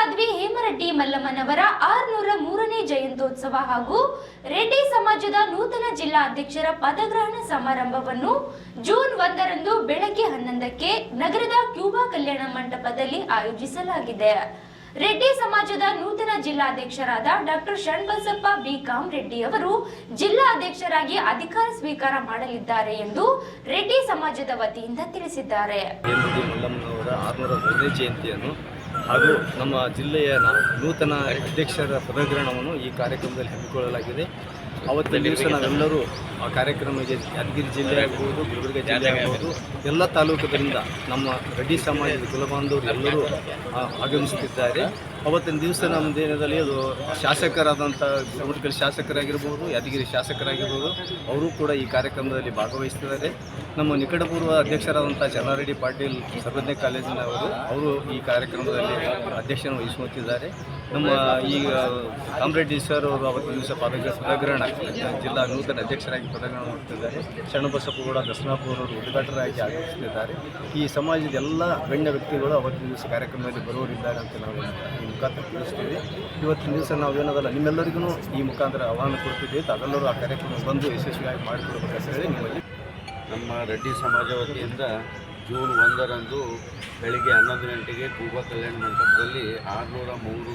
ಸಾಧ್ವಿ ಹೇಮರೆಡ್ಡಿ ಮಲ್ಲಮ್ಮನವರ ಆರ್ನೂರ ಮೂರನೇ ಜಯಂತ್ಯೋತ್ಸವ ಹಾಗೂ ರೆಡ್ಡಿ ಸಮಾಜದ ನೂತನ ಜಿಲ್ಲಾ ಅಧ್ಯಕ್ಷರ ಪದಗ್ರಹಣ ಸಮಾರಂಭವನ್ನು ಜೂನ್ ಒಂದರಂದು ಬೆಳಗ್ಗೆ ಹನ್ನೊಂದಕ್ಕೆ ನಗರದ ಕ್ಯೂಬಾ ಕಲ್ಯಾಣ ಮಂಟಪದಲ್ಲಿ ಆಯೋಜಿಸಲಾಗಿದೆ. ರೆಡ್ಡಿ ಸಮಾಜದ ನೂತನ ಜಿಲ್ಲಾಧ್ಯಕ್ಷರಾದ ಡಾಕ್ಟರ್ ಶಣ್ಬಸಪ್ಪ ಬಿ. ಕಾಮರೆಡ್ಡಿ ಅವರು ಜಿಲ್ಲಾ ಅಧ್ಯಕ್ಷರಾಗಿ ಅಧಿಕಾರ ಸ್ವೀಕಾರ ಮಾಡಲಿದ್ದಾರೆ ಎಂದು ರೆಡ್ಡಿ ಸಮಾಜದ ವತಿಯಿಂದ ತಿಳಿಸಿದ್ದಾರೆ. ಹಾಗೂ ನಮ್ಮ ಜಿಲ್ಲೆಯ ನೂತನ ಅಧ್ಯಕ್ಷರ ಪದಗ್ರಹಣವನ್ನು ಈ ಕಾರ್ಯಕ್ರಮದಲ್ಲಿ ಹಮ್ಮಿಕೊಳ್ಳಲಾಗಿದೆ. ಅವತ್ತಿನ ದಿವಸ ನಾವೆಲ್ಲರೂ ಆ ಕಾರ್ಯಕ್ರಮಕ್ಕೆ ಯಾದಗಿರಿ ಜಿಲ್ಲೆ ಆಗ್ಬೋದು, ಗುಲ್ಬರ್ಗ ಜಿಲ್ಲೆ ಆಗ್ಬೋದು, ಎಲ್ಲ ತಾಲೂಕುಗಳಿಂದ ನಮ್ಮ ರೆಡ್ಡಿ ಸಮಾಜದ ಕುಲಬಾಂಧವರು ಎಲ್ಲರೂ ಆಗಮಿಸುತ್ತಿದ್ದಾರೆ. ಅವತ್ತಿನ ದಿವಸ ನಮ್ಮ ದಿನದಲ್ಲಿ ಅದು ಶಾಸಕರಾದಂಥ ಗುಲ್ಬರ್ಗಲ್ಲಿ ಶಾಸಕರಾಗಿರ್ಬೋದು, ಯಾದಗಿರಿ ಶಾಸಕರಾಗಿರ್ಬೋದು, ಅವರು ಕೂಡ ಈ ಕಾರ್ಯಕ್ರಮದಲ್ಲಿ ಭಾಗವಹಿಸ್ತಿದ್ದಾರೆ. ನಮ್ಮ ನಿಕಟಪೂರ್ವ ಅಧ್ಯಕ್ಷರಾದಂಥ ಚನ್ನಾರೆಡ್ಡಿ ಪಾಟೀಲ್ ಸರ್ವಜ್ಞ ಕಾಲೇಜಿನವರು ಅವರು ಈ ಕಾರ್ಯಕ್ರಮದಲ್ಲಿ ಅಧ್ಯಕ್ಷನ ವಹಿಸುತ್ತಿದ್ದಾರೆ. ನಮ್ಮ ಈಗ ಕಾಮರೆಡ್ಡಿ ಸರ್ ಅವರು ಅವತ್ತಿನ ದಿವಸ ಪದಗ್ರ ಪದಗ್ರಹಣ ಜಿಲ್ಲಾ ನೂತನ ಅಧ್ಯಕ್ಷರಾಗಿ ಪದಗ್ರಹಣ ಮಾಡ್ತಿದ್ದಾರೆ ಶರಣಬಸಪ್ಪಗೌಡ ದಸನಾಪುರ ದಸನಾಪುರವರು ಉದ್ಘಾಟಕರಾಗಿ ಆಗಮಿಸುತ್ತಿದ್ದಾರೆ ಈ ಸಮಾಜದ ಎಲ್ಲ ಗಣ್ಯ ವ್ಯಕ್ತಿಗಳು ಅವತ್ತಿನ ದಿವಸ ಕಾರ್ಯಕ್ರಮದಲ್ಲಿ ಬರುವರಿದ್ದಾರೆ ಅಂತ ನಾವು ಈ ಮುಖಾಂತರ ತಿಳಿಸ್ತೀವಿ. ಇವತ್ತಿನ ದಿವಸ ನಾವೇನದಲ್ಲ ನಿಮ್ಮೆಲ್ಲರಿಗೂ ಈ ಮುಖಾಂತರ ಆಹ್ವಾನ ಕೊಡ್ತಿದ್ದೀವಿ ಅದೆಲ್ಲರೂ ಆ ಕಾರ್ಯಕ್ರಮ ಬಂದು ಯಶಸ್ವಿಯಾಗಿ ಮಾಡಿಕೊಡ್ಬೇಕಂತ ಹೇಳಿ ನಿಮ್ಮಲ್ಲಿ. ನಮ್ಮ ರೆಡ್ಡಿ ಸಮಾಜ ವತಿಯಿಂದ ಜೂನ್ ಒಂದರಂದು ಬೆಳಿಗ್ಗೆ ಹನ್ನೊಂದು ಗಂಟೆಗೆ ಕೂಬ ಕಲ್ಯಾಣ ಮಂಟಪದಲ್ಲಿ ಆರುನೂರ ಮೂರು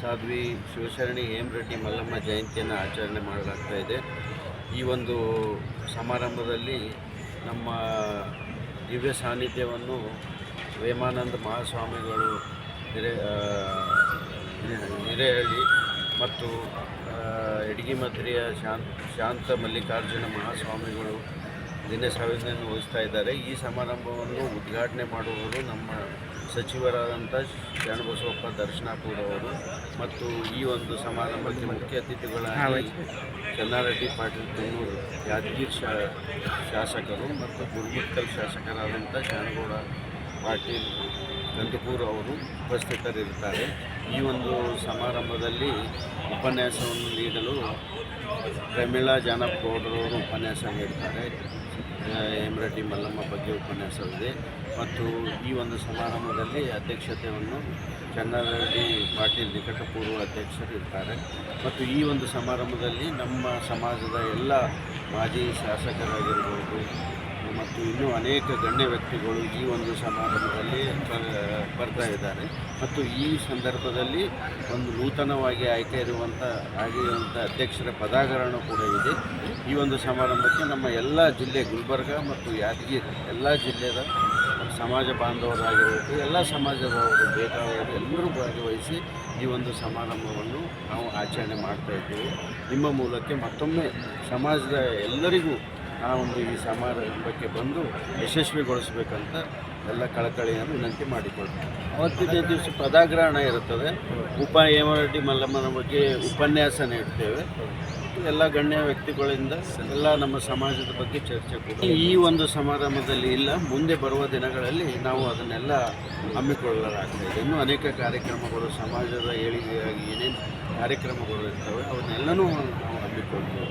ಸಾಧ್ವಿ ಶಿವಶರಣಿ, ಹೇಮರೆಡ್ಡಿ ಮಲ್ಲಮ್ಮ ಜಯಂತಿಯನ್ನು ಆಚರಣೆ ಮಾಡಲಾಗ್ತಾ ಇದೆ. ಈ ಒಂದು ಸಮಾರಂಭದಲ್ಲಿ ನಮ್ಮ ದಿವ್ಯ ಸಾನ್ನಿಧ್ಯವನ್ನು ವೇಮಾನಂದ ಮಹಾಸ್ವಾಮಿಗಳು ಹಿರೇ ಆ, ಹಿರೇಹಳ್ಳಿ ಮತ್ತು ಯಡಗಿಮದ್ರಿಯ ಶಾಂತ ಶಾಂತ ಮಲ್ಲಿಕಾರ್ಜುನ ಮಹಾಸ್ವಾಮಿಗಳು ದಿನ ಸಾವಿರವನ್ನು ವಹಿಸ್ತಾ ಇದ್ದಾರೆ. ಈ ಸಮಾರಂಭವನ್ನು ಉದ್ಘಾಟನೆ ಮಾಡುವವರು ನಮ್ಮ ಸಚಿವರಾದಂಥ ಶರಣಬಸವಪ್ಪ ದರ್ಶನಾಪುರ ಅವರು ಮತ್ತು ಈ ಒಂದು ಸಮಾರಂಭಕ್ಕೆ ಮುಖ್ಯ ಅತಿಥಿಗಳಾಗಿ ಚನ್ನಾರೆಡ್ಡಿ ಪಾಟೀಲ್ ತುಮೂರು ಯಾದಗಿರಿ ಶಾ ಶಾಸಕರು ಮತ್ತು ಗುರುಮಿತ್ತಲ್ ಶಾಸಕರಾದಂಥ ಶಾನಗೌಡ ಪಾಟೀಲ್ ಗಂಧಪೂರ್ ಅವರು ಉಪಸ್ಥಿತರಿರುತ್ತಾರೆ. ಈ ಒಂದು ಸಮಾರಂಭದಲ್ಲಿ ಉಪನ್ಯಾಸವನ್ನು ನೀಡಲು ಪ್ರಮೀಳಾ ಜಾನಪ್ ಗೌಡರವರು ಉಪನ್ಯಾಸ ನೀಡ್ತಾರೆ. ಹೇಮರೆಡ್ಡಿ ಮಲ್ಲಮ್ಮ ಬಗ್ಗೆ ಉಪನ್ಯಾಸವಿದೆ. ಮತ್ತು ಈ ಒಂದು ಸಮಾರಂಭದಲ್ಲಿ ಅಧ್ಯಕ್ಷತೆಯನ್ನು ಚನ್ನಾರೆಡ್ಡಿ ಪಾಟೀಲ್ ನಿಕಟಪೂರ್ವ ಅಧ್ಯಕ್ಷರು ಇರ್ತಾರೆ. ಮತ್ತು ಈ ಒಂದು ಸಮಾರಂಭದಲ್ಲಿ ನಮ್ಮ ಸಮಾಜದ ಎಲ್ಲ ಮಾಜಿ ಶಾಸಕರಾಗಿರ್ಬೋದು ಮತ್ತು ಇನ್ನೂ ಅನೇಕ ಗಣ್ಯ ವ್ಯಕ್ತಿಗಳು ಈ ಒಂದು ಸಮಾರಂಭದಲ್ಲಿ ಬರ್ತಾ ಇದ್ದಾರೆ. ಮತ್ತು ಈ ಸಂದರ್ಭದಲ್ಲಿ ಒಂದು ನೂತನವಾಗಿ ಆಯ್ಕೆ ಇರುವಂಥ, ಆಗಿರುವಂಥ ಅಧ್ಯಕ್ಷರ ಪದಾಗರಣ ಕೂಡ ಇದೆ. ಈ ಒಂದು ಸಮಾರಂಭಕ್ಕೆ ನಮ್ಮ ಎಲ್ಲ ಜಿಲ್ಲೆ ಗುಲ್ಬರ್ಗ ಮತ್ತು ಯಾದಗಿರಿ, ಎಲ್ಲ ಜಿಲ್ಲೆಯ ಸಮಾಜ ಬಾಂಧವರಾಗಿರಬೇಕು, ಎಲ್ಲ ಸಮಾಜದವರು ಬೇಕಾದವರು ಎಲ್ಲರೂ ಭಾಗವಹಿಸಿ ಈ ಒಂದು ಸಮಾರಂಭವನ್ನು ನಾವು ಆಚರಣೆ ಮಾಡ್ತಾ ಇದ್ದೇವೆ. ನಿಮ್ಮ ಮೂಲಕ್ಕೆ ಮತ್ತೊಮ್ಮೆ ಸಮಾಜದ ಎಲ್ಲರಿಗೂ ಆ ಒಂದು ಈ ಸಮಾರಂಭಕ್ಕೆ ಬಂದು ಯಶಸ್ವಿಗೊಳಿಸಬೇಕಂತ ಎಲ್ಲ ಕಳಕಳಿಯನ್ನು ವಿನಂತಿ ಮಾಡಿಕೊಳ್ತೇವೆ ಅವತ್ತಿನ ದಿವಸ ಪದಾಗ್ರಹಣ ಇರುತ್ತದೆ. ಉಪ ಹೇಮರೆಡ್ಡಿ ಮಲ್ಲಮ್ಮನ ಬಗ್ಗೆ ಉಪನ್ಯಾಸ ನೀಡ್ತೇವೆ. ಎಲ್ಲ ಗಣ್ಯ ವ್ಯಕ್ತಿಗಳಿಂದ ಎಲ್ಲ ನಮ್ಮ ಸಮಾಜದ ಬಗ್ಗೆ ಚರ್ಚೆ ಕೂಡ ಈ ಒಂದು ಸಮಾರಂಭದಲ್ಲಿ ಇಲ್ಲ. ಮುಂದೆ ಬರುವ ದಿನಗಳಲ್ಲಿ ನಾವು ಅದನ್ನೆಲ್ಲ ಹಮ್ಮಿಕೊಳ್ಳಲಾಗ್ತದೆ. ಇನ್ನೂ ಅನೇಕ ಕಾರ್ಯಕ್ರಮಗಳು ಸಮಾಜದ ಏಳಿಗೆಯಾಗಿ ಏನೇನು ಕಾರ್ಯಕ್ರಮಗಳು ಇರ್ತವೆ, ಅವನ್ನೆಲ್ಲನೂ ನಾವು ಹಮ್ಮಿಕೊಳ್ತೇವೆ